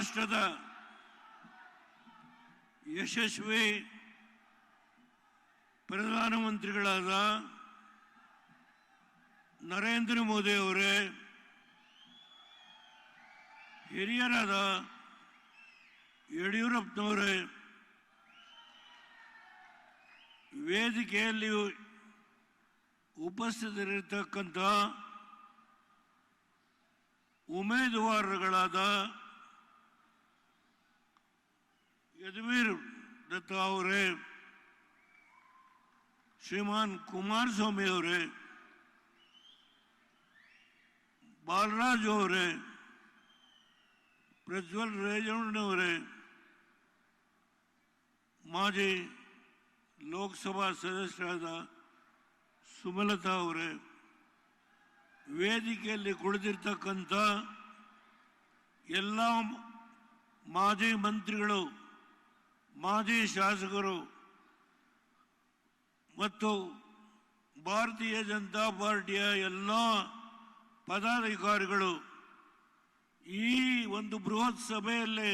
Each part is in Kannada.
ರಾಷ್ಟ್ರದ ಯಶಸ್ವಿ ಪ್ರಧಾನಮಂತ್ರಿಗಳಾದ ನರೇಂದ್ರ ಮೋದಿ ಅವರೇ ಹಿರಿಯರಾದ ಯಡಿಯೂರಪ್ಪನವರೇ ವೇದಿಕೆಯಲ್ಲಿ ಉಪಸ್ಥಿತರಿರ್ತಕ್ಕಂಥ ಉಮೇದುವಾರಗಳಾದ ಯದುವೀರ್ ದತ್ತ ಅವರೇ, ಶ್ರೀಮಾನ್ ಕುಮಾರಸ್ವಾಮಿ ಅವರೇ, ಬಾಲರಾಜ್ ಅವರೇ, ಪ್ರಜ್ವಲ್ ರೇಜಣ್ಣವರೇ ಮಾಜಿ ಲೋಕಸಭಾ ಸದಸ್ಯರಾದ ಸುಮಲತಾ ಅವರೇ, ವೇದಿಕೆಯಲ್ಲಿ ಕುಳಿತಿರ್ತಕ್ಕಂಥ ಎಲ್ಲ ಮಾಜಿ ಮಂತ್ರಿಗಳು ಮಾಜಿ ಶಾಸಕರು ಮತ್ತು ಭಾರತೀಯ ಜನತಾ ಪಾರ್ಟಿಯ ಎಲ್ಲ ಪದಾಧಿಕಾರಿಗಳು ಈ ಒಂದು ಬೃಹತ್ ಸಭೆಯಲ್ಲಿ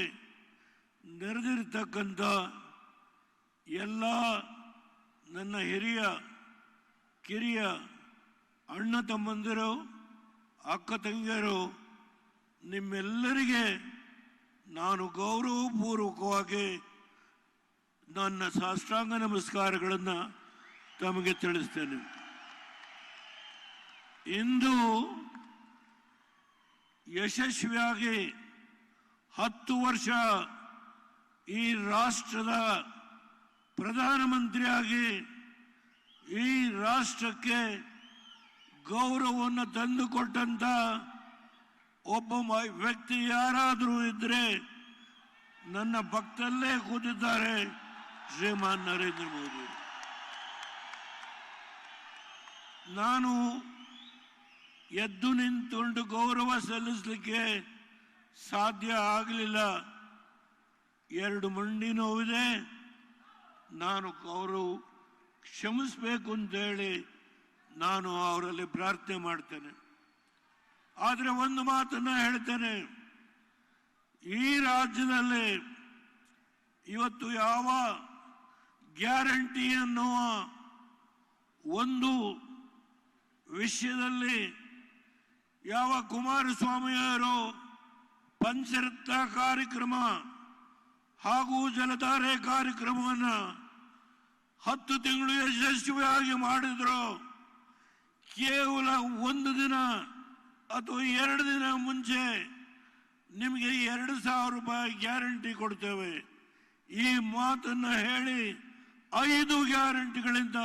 ನೆರೆದಿರ್ತಕ್ಕಂಥ ಎಲ್ಲ ನನ್ನ ಹಿರಿಯ, ಕಿರಿಯ ಅಣ್ಣ ತಮ್ಮಂದಿರು, ಅಕ್ಕ ತಂಗಿಯರು, ನಿಮ್ಮೆಲ್ಲರಿಗೆ ನಾನು ಗೌರವಪೂರ್ವಕವಾಗಿ ನನ್ನ ಸಾಷ್ಟಾಂಗ ನಮಸ್ಕಾರಗಳನ್ನು ತಮಗೆ ತಿಳಿಸ್ತೇನೆ. ಇಂದು ಯಶಸ್ವಿಯಾಗಿ ಹತ್ತು ವರ್ಷ ಈ ರಾಷ್ಟ್ರದ ಪ್ರಧಾನಮಂತ್ರಿಯಾಗಿ ಈ ರಾಷ್ಟ್ರಕ್ಕೆ ಗೌರವವನ್ನು ತಂದುಕೊಟ್ಟಂತ ಒಬ್ಬ ವ್ಯಕ್ತಿ ಯಾರಾದರೂ ಇದ್ದರೆ ನನ್ನ ಭಕ್ತಲ್ಲೇ ಕೂತಿದ್ದಾರೆ. ಶ್ರೀಮಾನ್ ನರೇಂದ್ರ ಮೋದಿ ನಾನು ಎದ್ದು ನಿಂತುಕೊಂಡು ಗೌರವ ಸಲ್ಲಿಸಲಿಕ್ಕೆ ಸಾಧ್ಯ ಆಗಲಿಲ್ಲ. ಎರಡು ಮಂಡಿ ನೋವಿದೆ. ನಾನು ಅವರು ಕ್ಷಮಿಸಬೇಕು ಅಂತೇಳಿ ನಾನು ಅವರಲ್ಲಿ ಪ್ರಾರ್ಥನೆ ಮಾಡ್ತೇನೆ. ಆದರೆ ಒಂದು ಮಾತನ್ನ ಹೇಳ್ತೇನೆ. ಈ ರಾಜ್ಯದಲ್ಲಿ ಇವತ್ತು ಯಾವ ಗ್ಯಾರಂಟಿ ಅನ್ನುವ ಒಂದು ವಿಷಯದಲ್ಲಿ ಯಾವ ಕುಮಾರಸ್ವಾಮಿಯವರು ಪಂಚರತ್ನ ಕಾರ್ಯಕ್ರಮ ಹಾಗೂ ಜಲಧಾರೆ ಕಾರ್ಯಕ್ರಮವನ್ನು ಹತ್ತು ತಿಂಗಳು ಯಶಸ್ವಿಯಾಗಿ ಮಾಡಿದ್ರು, ಕೇವಲ ಒಂದು ದಿನ ಅಥವಾ ಎರಡು ದಿನ ಮುಂಚೆ ನಿಮಗೆ ಎರಡು ಸಾವಿರ ರೂಪಾಯಿ ಗ್ಯಾರಂಟಿ ಕೊಡ್ತೇವೆ. ಈ ಮಾತನ್ನು ಹೇಳಿ ಐದು ಗ್ಯಾರಂಟಿಗಳಿಂದ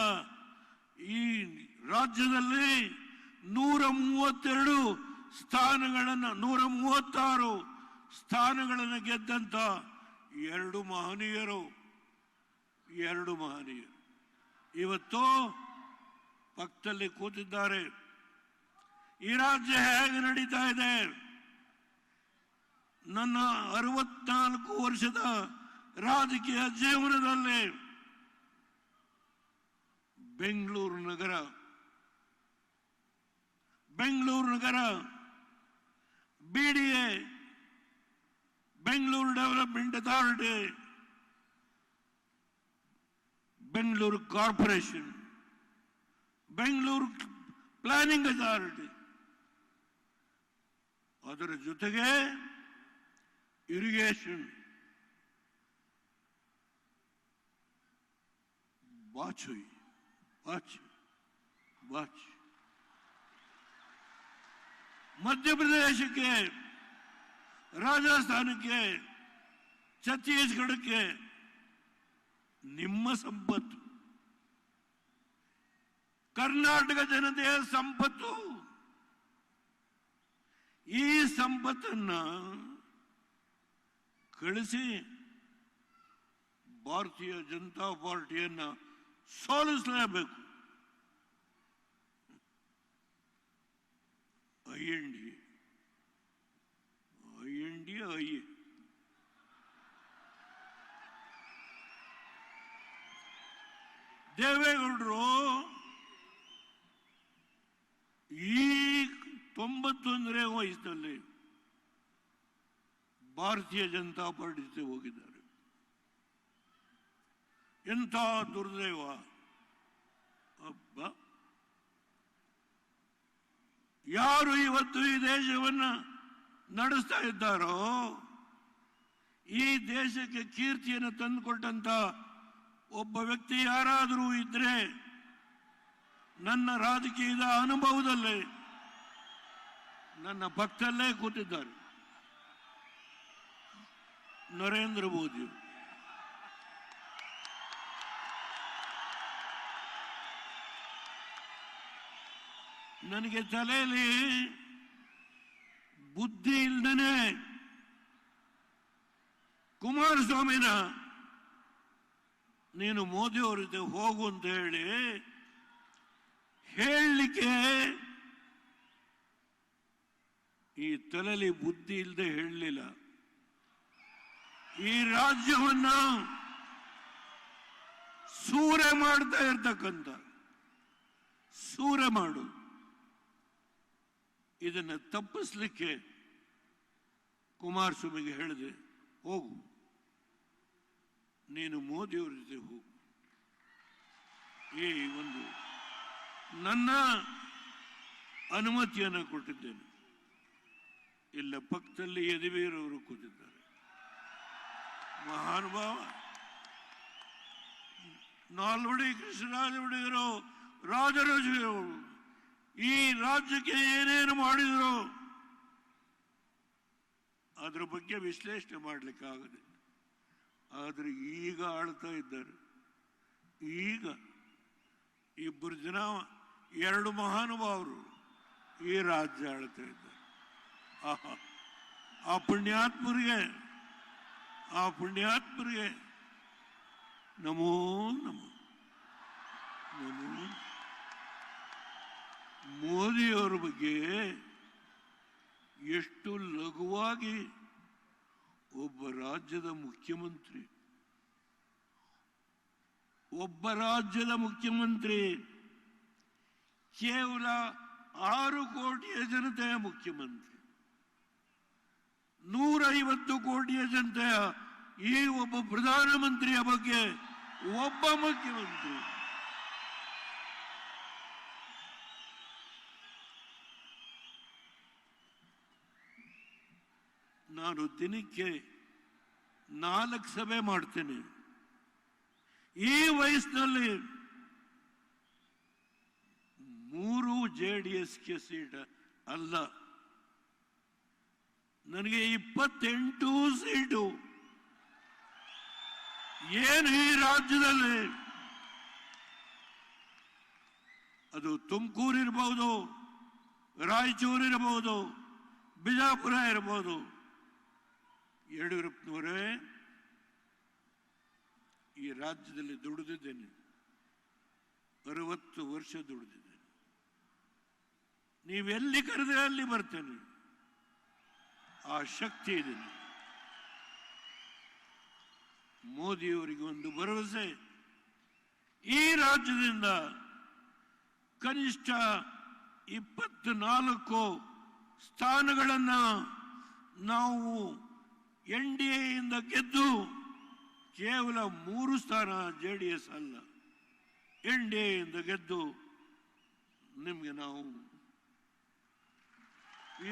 ಈ ರಾಜ್ಯದಲ್ಲಿ ನೂರ ಮೂವತ್ತೆರಡು ಸ್ಥಾನಗಳನ್ನು, ನೂರ ಮೂವತ್ತಾರು ಸ್ಥಾನಗಳನ್ನು ಗೆದ್ದಂತ ಎರಡು ಮಹನೀಯರು. ಎರಡು ಮಹನೀಯರು. ಇವತ್ತು ಪಕ್ಕದಲ್ಲಿ ಕೂತಿದ್ದಾರೆ. ಈ ರಾಜ್ಯ ಹೇಗೆ ನಡೀತಾ ಇದೆ? ನನ್ನ ಅರವತ್ನಾಲ್ಕು ವರ್ಷದ ರಾಜಕೀಯ ಜೀವನದಲ್ಲಿ ಬೆಂಗಳೂರು ನಗರ ಬೆಂಗಳೂರು ನಗರ BDA Bengaluru development authority Bengaluru corporation Bengaluru planning authority ಅದರ ಜೊತೆಗೆ ಇರಿಗೇಷನ್ ವಾಚುಯ್ ವಾಚ್ ವಾಚ್ ಮಧ್ಯಪ್ರದೇಶಕ್ಕೆ ರಾಜಸ್ಥಾನಕ್ಕೆ ಛತ್ತೀಸ್ಗಢಕ್ಕೆ ನಿಮ್ಮ ಸಂಪತ್ತು ಕರ್ನಾಟಕ ಜನತೆಯ ಸಂಪತ್ತು ಈ ಸಂಪತ್ತನ್ನ ಕಳಿಸಿ ಭಾರತೀಯ Janata ಪಾರ್ಟಿಯನ್ನ ಸೋಲಿಸಲೇಬೇಕು I N D I N D I A ದೇವೇಗೌಡರು ಈ ತೊಂಬತ್ತೊಂದನೇ ವಯಸ್ಸಿನಲ್ಲಿ ಭಾರತೀಯ ಜನತಾ ಪಾರ್ಟಿ ಜೊತೆ ಹೋಗಿದ್ದಾರೆ ಎಂಥ ದುರ್ದೈವ? ಅಬ್ಬ. ಯಾರು ಇವತ್ತು ಈ ದೇಶವನ್ನ ನಡೆಸ್ತಾ ಇದ್ದಾರೋ, ಈ ದೇಶಕ್ಕೆ ಕೀರ್ತಿಯನ್ನು ತಂದುಕೊಟ್ಟಂತ ಒಬ್ಬ ವ್ಯಕ್ತಿ ಯಾರಾದರೂ ಇದ್ರೆ ನನ್ನ ರಾಜಕೀಯದ ಅನುಭವದಲ್ಲೇ ನನ್ನ ಭಕ್ತಲ್ಲೇ ಕೂತಿದ್ದಾರೆ. ನರೇಂದ್ರ ಮೋದಿ ನನಗೆ ತಲೆಯಲ್ಲಿ ಬುದ್ಧಿ ಇಲ್ದನೆ ಕುಮಾರಸ್ವಾಮಿನ ನೀನು ಮೋದಿ ಅವ್ರ ಜೊತೆ ಹೋಗು ಅಂತ ಹೇಳಿ ಹೇಳಲಿಕ್ಕೆ ಈ ತಲೆಯಲ್ಲಿ ಬುದ್ಧಿ ಇಲ್ಲದೆ ಹೇಳಲಿಲ್ಲ. ಈ ರಾಜ್ಯವನ್ನ ಸೂರೆ ಮಾಡ್ತಾ ಇರ್ತಕ್ಕಂಥ, ಸೂರೆ ಮಾಡು. ಇದನ್ನು ತಪ್ಪಿಸ್ಲಿಕ್ಕೆ ಕುಮಾರಸ್ವಾಮಿಗೆ ಹೇಳಿದೆ, ಹೋಗು. ನೀನು ಮೋದಿಯವರ ಜೊತೆ ಹೋಗು. ಈ ಒಂದು ನನ್ನ ಅನುಮತಿಯನ್ನು ಕೊಟ್ಟಿದ್ದೇನೆ. ಇಲ್ಲ, ಪಕ್ಕದಲ್ಲಿ ಯದುವೀರವರು ಕೂತಿದ್ದಾರೆ. ಮಹಾನುಭಾವ ನಾಲ್ವಡಿ ಕೃಷ್ಣರಾಜ ಒಡೆಯರು ರಾಜರಾಜರು ಈ ರಾಜ್ಯಕ್ಕೆ ಏನೇನು ಮಾಡಿದ್ರು? ಅದ್ರ ಬಗ್ಗೆ ವಿಶ್ಲೇಷಣೆ ಮಾಡಲಿಕ್ಕೆ ಆಗದೆ ಆದರೆ ಈಗ ಆಳ್ತಾ ಇದ್ದಾರೆ. ಈಗ ಇಬ್ಬರು ಜನ, ಎರಡು ಮಹಾನುಭಾವರು ಈ ರಾಜ್ಯ ಆಳ್ತಾ ಇದ್ದಾರೆ. ಆ ಪುಣ್ಯಾತ್ಮರಿಗೆ ಆ ಪುಣ್ಯಾತ್ಮರಿಗೆ ನಮೋ. ನಮೋ ನಮೋ. ಮೋದಿಯವರ ಬಗ್ಗೆ ಎಷ್ಟು ಲಘುವಾಗಿ ಒಬ್ಬ ರಾಜ್ಯದ ಮುಖ್ಯಮಂತ್ರಿ, ಒಬ್ಬ ರಾಜ್ಯದ ಮುಖ್ಯಮಂತ್ರಿ, ಕೇವಲ ಆರು ಕೋಟಿಯ ಜನತೆಯ ಮುಖ್ಯಮಂತ್ರಿ, ನೂರೈವತ್ತು ಕೋಟಿಯ ಜನತೆಯ ಈ ಒಬ್ಬ ಪ್ರಧಾನಮಂತ್ರಿಯ ಬಗ್ಗೆ ಒಬ್ಬ ಮುಖ್ಯಮಂತ್ರಿ. ನಾನು ದಿನಕ್ಕೆ ನಾಲ್ಕು ಸಭೆ ಮಾಡ್ತೇನೆ. ಈ ವಯಸ್ಸಿನಲ್ಲಿ ಮೂರು ಜೆ ಡಿ ಎಸ್ಗೆ ಸೀಟ್ ಅಲ್ಲ. ನನಗೆ ಇಪ್ಪತ್ತೆಂಟು ಸೀಟು. ಏನು ಈ ರಾಜ್ಯದಲ್ಲಿ? ಅದು ತುಮಕೂರು ಇರಬಹುದು ರಾಯಚೂರು ಇರಬಹುದು ಬಿಜಾಪುರ ಇರಬಹುದು ಯಡಿಯೂರಪ್ಪನವರೇ ಈ ರಾಜ್ಯದಲ್ಲಿ ದುಡಿದಿದ್ದೇನೆ. ಅರವತ್ತು ವರ್ಷ ದುಡಿದಿದ್ದೇನೆ. ನೀವೆಲ್ಲಿ ಕರೆದ್ರೆ ಅಲ್ಲಿ ಬರ್ತೇನೆ. ಆ ಶಕ್ತಿ ಇದೆ. ಮೋದಿಯವರಿಗೆ ಒಂದು ಭರವಸೆ. ಈ ರಾಜ್ಯದಿಂದ ಕನಿಷ್ಠ ಇಪ್ಪತ್ನಾಲ್ಕು ಸ್ಥಾನಗಳನ್ನು ನಾವು ಎನ್ ಡಿ ಎಯಿಂದ ಗೆದ್ದು ಕೇವಲ ಮೂರು ಸ್ಥಾನ ಜೆ ಡಿ ಎಸ್ ಅಲ್ಲ. ಎನ್ ಡಿ ಎಯಿಂದ ಗೆದ್ದು ನಿಮಗೆ ನಾವು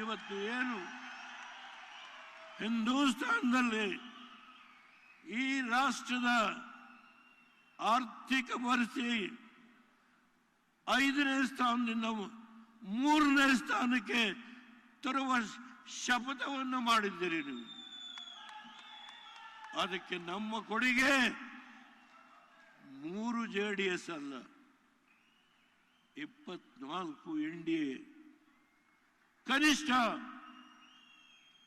ಇವತ್ತು ಏನು ಹಿಂದೂಸ್ತಾನದಲ್ಲಿ ಈ ರಾಷ್ಟ್ರದ ಆರ್ಥಿಕ ಪರಿಸ್ಥಿತಿ ಐದನೇ ಸ್ಥಾನದಿಂದ ಮೂರನೇ ಸ್ಥಾನಕ್ಕೆ ತರುವ ಶಪಥವನ್ನು ಮಾಡಿದ್ದೀರಿ ನೀವು. ಅದಕ್ಕೆ ನಮ್ಮ ಕೊಡುಗೆ ಮೂರು ಜೆ ಡಿ ಎಸ್ ಅಲ್ಲ, ಇಪ್ಪತ್ನಾಲ್ಕು ಎನ್ ಡಿ ಎ. ಕನಿಷ್ಠ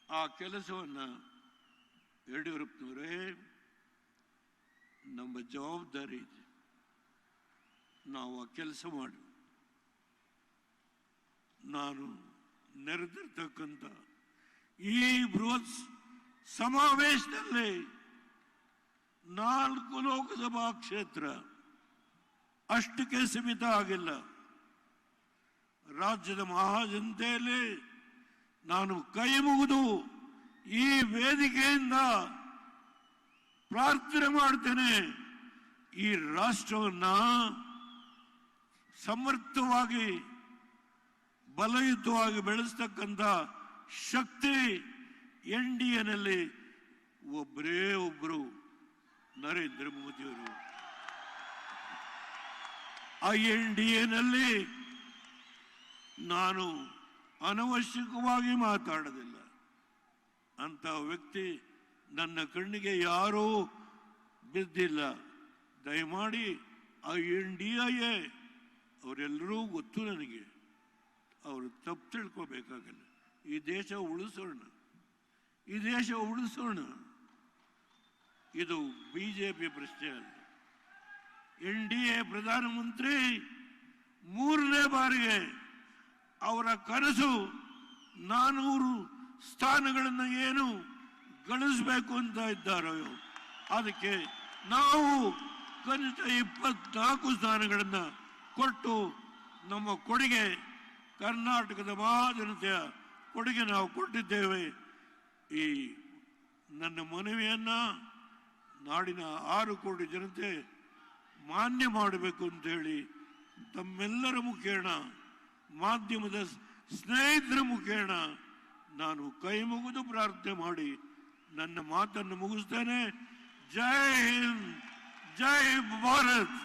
ಆ ಕೆಲಸವನ್ನ ಯಡಿಯೂರಪ್ಪನವರೇ, ನಮ್ಮ ಜವಾಬ್ದಾರಿ ನಾವು ಆ ಕೆಲಸ ಮಾಡಿ ನಾನು ನೆರೆದಿರ್ತಕ್ಕಂಥ ಈ ಬೃಹತ್ ಸಮಾವೇಶದಲ್ಲಿ ನಾಲ್ಕು ಲೋಕಸಭಾ ಕ್ಷೇತ್ರ ಅಷ್ಟಕ್ಕೆ ಸೀಮಿತ ಆಗಿಲ್ಲ. ರಾಜ್ಯದ ಮಹಾಜನತೆಯಲ್ಲಿ ನಾನು ಕೈ ಮುಗಿದು ಈ ವೇದಿಕೆಯಿಂದ ಪ್ರಾರ್ಥನೆ ಮಾಡ್ತೇನೆ. ಈ ರಾಷ್ಟ್ರವನ್ನ ಸಮರ್ಥವಾಗಿ, ಬಲಯುತವಾಗಿ ಬೆಳೆಸ್ತಕ್ಕಂಥ ಶಕ್ತಿ ಎನ್ ಡಿ ಎನಲ್ಲಿ ಒಬ್ಬರೇ ಒಬ್ಬರು ನರೇಂದ್ರ ಮೋದಿಯವರು. ಆ ಎನ್ ಡಿ ಎನಲ್ಲಿ ನಾನು ಅನವಶ್ಯಕವಾಗಿ ಮಾತಾಡೋದಿಲ್ಲ. ಅಂತ ವ್ಯಕ್ತಿ ನನ್ನ ಕಣ್ಣಿಗೆ ಯಾರೂ ಬಿದ್ದಿಲ್ಲ. ದಯಮಾಡಿ ಆ ಎನ್ ಡಿ ಎ ಅವರೆಲ್ಲರೂ ಗೊತ್ತು ನನಗೆ. ಅವರು ತಪ್ಪು ತಿಳ್ಕೋಬೇಕಾಗಲ್ಲ. ಈ ದೇಶ ಉಳಿಸೋಣ. ಈ ದೇಶ ಉಳಿಸೋಣ. ಇದು ಬಿಜೆಪಿ ಪ್ರಶ್ನೆ ಅಲ್ಲ. ಎನ್ ಡಿ ಎ ಪ್ರಧಾನಮಂತ್ರಿ ಮೂರನೇ ಬಾರಿಗೆ ಅವರ ಕನಸು ನಾನೂರು ಸ್ಥಾನಗಳನ್ನು ಏನು ಗಳಿಸಬೇಕು ಅಂತ ಇದ್ದಾರೋ ಅದಕ್ಕೆ ನಾವು ಕನಿಷ್ಠ ಇಪ್ಪತ್ನಾಲ್ಕು ಸ್ಥಾನಗಳನ್ನು ಕೊಟ್ಟು ನಮ್ಮ ಕೊಡುಗೆ ಕರ್ನಾಟಕದ ಮಹಾಜನತೆಯ ಕೊಡುಗೆ ನಾವು ಕೊಟ್ಟಿದ್ದೇವೆ. ಈ ನನ್ನ ಮನವಿಯನ್ನು ನಾಡಿನ ಆರು ಕೋಟಿ ಜನತೆ ಮಾನ್ಯ ಮಾಡಬೇಕು ಅಂತ ಹೇಳಿ ತಮ್ಮೆಲ್ಲರ ಮುಖೇಣ, ಮಾಧ್ಯಮದ ಸ್ನೇಹಿತರ ಮುಖೇಣ ನಾನು ಕೈ ಮುಗಿದು ಪ್ರಾರ್ಥನೆ ಮಾಡಿ ನನ್ನ ಮಾತನ್ನು ಮುಗಿಸ್ತೇನೆ. ಜೈ ಹಿಂದ್, ಜೈ ಭಾರತ್!